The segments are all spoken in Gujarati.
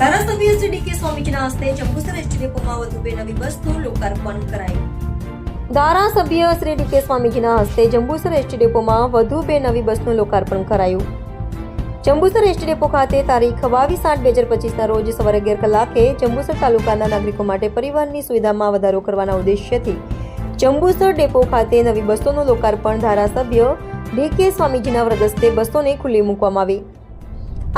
ધારાસભ્ય શ્રી ડીકે સ્વામીજીના હસ્તે જંબુસર એસટી ડેપોમાં વધુ બે નવી બસનું લોકાર્પણ કરાયું. ધારાસભ્ય શ્રી ડીકે સ્વામીજીના હસ્તે જંબુસર એસટી ડેપોમાં વધુ બે નવી બસનું લોકાર્પણ કરાયું. જંબુસર એસટી ડેપો ખાતે તારીખ બાવીસ આઠ બે હજાર પચીસના રોજ સવારે અગિયાર કલાકે જંબુસર તાલુકાના નાગરિકો માટે પરિવહનની સુવિધામાં વધારો કરવાના ઉદ્દેશ્યથી જંબુસર ડેપો ખાતે નવી બસોનું લોકાર્પણ ધારાસભ્ય ડીકે સ્વામીજીના વ્રદસ્તે બસોને ખુલ્લી મૂકવામાં આવી.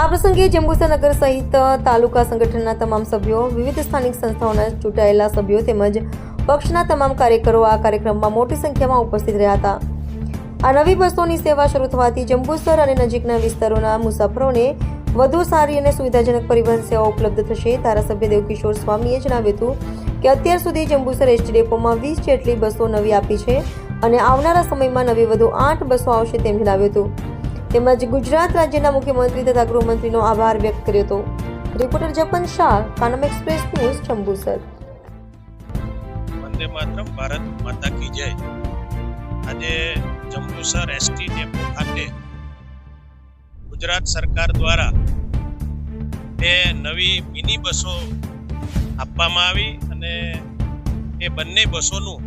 આ પ્રસંગે જંબુસર નગર સહિત તાલુકા સંગઠનના તમામ સભ્યો, વિવિધ સ્થાનિક સંસ્થાઓના ચૂંટાયેલા સભ્યો તેમજ પક્ષના તમામ કાર્યકરો આ કાર્યક્રમમાં મોટી સંખ્યામાં ઉપસ્થિત રહ્યા હતા. આ નવી બસોની સેવા શરૂ થવાથી જંબુસર અને નજીકના વિસ્તારોના મુસાફરોને વધુ સારી અને સુવિધાજનક પરિવહન સેવા ઉપલબ્ધ થશે. ધારાસભ્ય દેવકિશોર સ્વામીએ જણાવ્યું હતું કે અત્યાર સુધી જંબુસર એસટી ડેપોમાં વીસ જેટલી બસો નવી આપી છે અને આવનારા સમયમાં નવી વધુ આઠ બસો આવશે તેમ જણાવ્યું હતું. તેમજ ગુજરાત રાજ્યના મુખ્યમંત્રી તથા ગૃહમંત્રીનો આભાર વ્યક્ત કર્યો હતો. Reporter Japan Shah, Kanam express news Jambusar Vande Mataram, Bharat માતા કી જય. આજે જંબુસર એસટી ડેપો ખાતે ગુજરાત સરકાર દ્વારા બે નવી મિની બસો આપવામાં આવી અને એ બંને બસોનું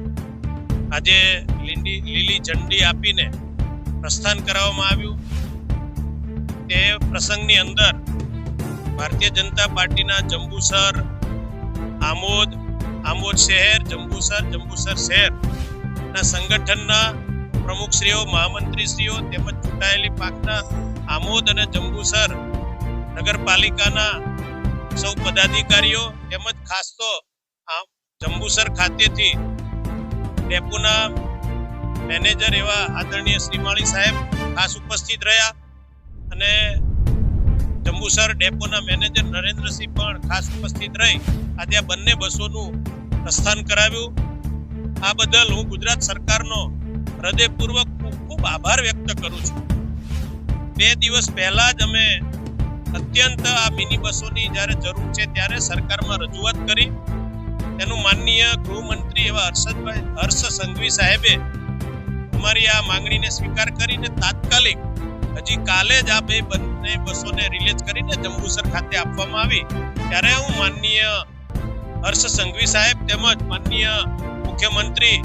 આજે લીલી ઝંડી આપીને પ્રસ્થાન કરાવવામાં આવ્યું. તે પ્રસંગની અંદર ભારતીય જનતા પાર્ટીના જંબુસર આમોદ આમોદ શહેર, જંબુસર જંબુસર શહેર ના સંગઠનના પ્રમુખશ્રીઓ, મહામંત્રીશ્રીઓ તેમજ ચૂંટાયેલી પાકના આમોદ અને જંબુસર નગરપાલિકાના સૌ પદાધિકારીઓ તેમજ ખાસ તો જંબુસર ખાતેથી ડેપોના મેનેજર એવા આદરણીય શ્રીમાળી સાહેબ ખાસ ઉપસ્થિત રહ્યા. અને જંબુસર ડેપોના મેનેજર નરેન્દ્રસિંહ પણ ખાસ ઉપસ્થિત રહી આજે આ બંને બસોનું પ્રસ્થાન કરાવ્યું. આ બદલ હું ગુજરાત સરકારનો હૃદયપૂર્વક ખૂબ આભાર વ્યક્ત કરું છું. બે દિવસ પહેલા જ અમે અત્યંત આ મિની બસોની જ્યારે જરૂર છે ત્યારે સરકારમાં રજૂઆત કરી. તેનું માનનીય ગૃહમંત્રી એવા હર્ષદભાઈ હર્ષ સંઘવી સાહેબે અમારી આ માંગણીને સ્વીકાર કરીને તાત્કાલિક હજી કાલે જ આ બે બંને બસોને રિલીઝ કરીને જંબુસર ખાતે આપવામાં આવી. ત્યારે હું માનનીય હર્ષ સંઘવી સાહેબ તેમજ માનનીય મુખ્યમંત્રી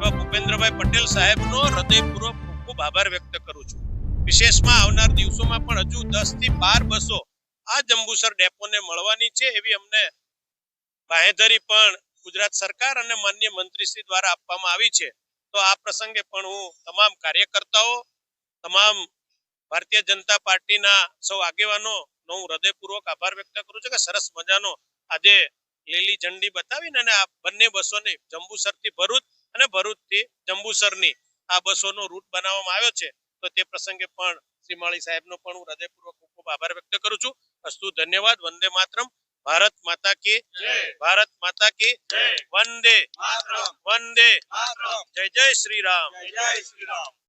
ભૂપેન્દ્રભાઈ પટેલ સાહેબનો હૃદયપૂર્વક ખૂબ ખૂબ આભાર વ્યક્ત કરું છું. વિશેષમાં આવનાર દિવસોમાં પણ હજુ દસથી બાર બસો આ જંબુસર ડેપોને મળવાની છે એવી અમને બાહેધરી પણ ગુજરાત સરકાર અને માન્ય મંત્રીશ્રી દ્વારા આપવામાં આવી છે. તો આ પ્રસંગે પણ હું તમામ કાર્યકર્તાઓ, તમામ ભારતીય જનતા પાર્ટીના સૌ આગેવાનો નો હું હૃદયપૂર્વક આભાર વ્યક્ત કરું છું કે સરસ મજાનો આજે લીલી ઝંડી બતાવીને અને આ બંને બસોને જંબુસરથી ભરૂચ અને ભરૂચથી જંબુસરની આ બસોનો રૂટ બનાવવામાં આવ્યો છે. તો તે પ્રસંગે પણ શ્રીમાળી સાહેબનો પણ હું હૃદયપૂર્વક ખૂબ ખૂબ આભાર વ્યક્ત કરું છું. અસ્તુ ધન્યવાદ. વંદે માતરમ. ભારત માતા કી ભારત માતા કી વંદે. વંદે. જય જય શ્રી રામ.